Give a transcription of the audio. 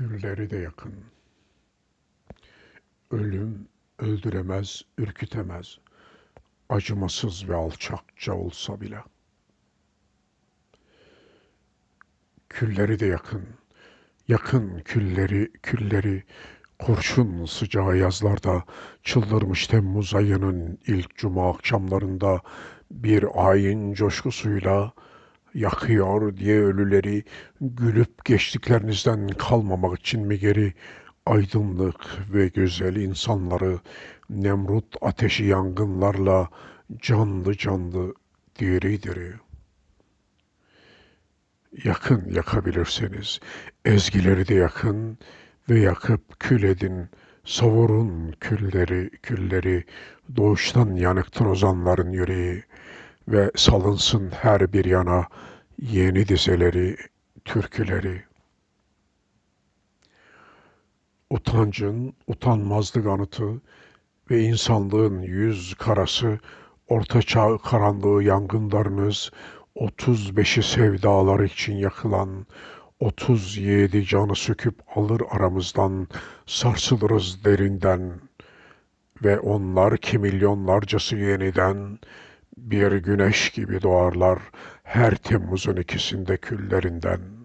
külleri de yakın. Ölüm öldüremez, ürkütemez. Acımasız ve alçakça olsa bile. Külleri de yakın. Yakın külleri, külleri kurşun sıcağı yazlarda çıldırmış Temmuz ayının ilk cuma akşamlarında bir ayin coşkusuyla yakıyor diye ölüleri gülüp geçtiklerinizden kalmamak için mi geri aydınlık ve güzel insanları Nemrut ateşi yangınlarla canlı canlı diri diri? Yakın yakabilirseniz ezgileri de yakın ve yakıp kül edin. Savurun külleri külleri doğuştan yanıktır ozanların yüreği ve salınsın her bir yana yeni dizeleri, türküleri. Utancın, utanmazlık anıtı ve insanlığın yüz karası, orta çağ karanlığı yangınlarınız, 35'i sevdalar için yakılan, 37 canı söküp alır aramızdan, sarsılırız derinden ve onlar ki milyonlarcası yeniden, bir güneş gibi doğarlar her Temmuz'un ikisinde küllerinden.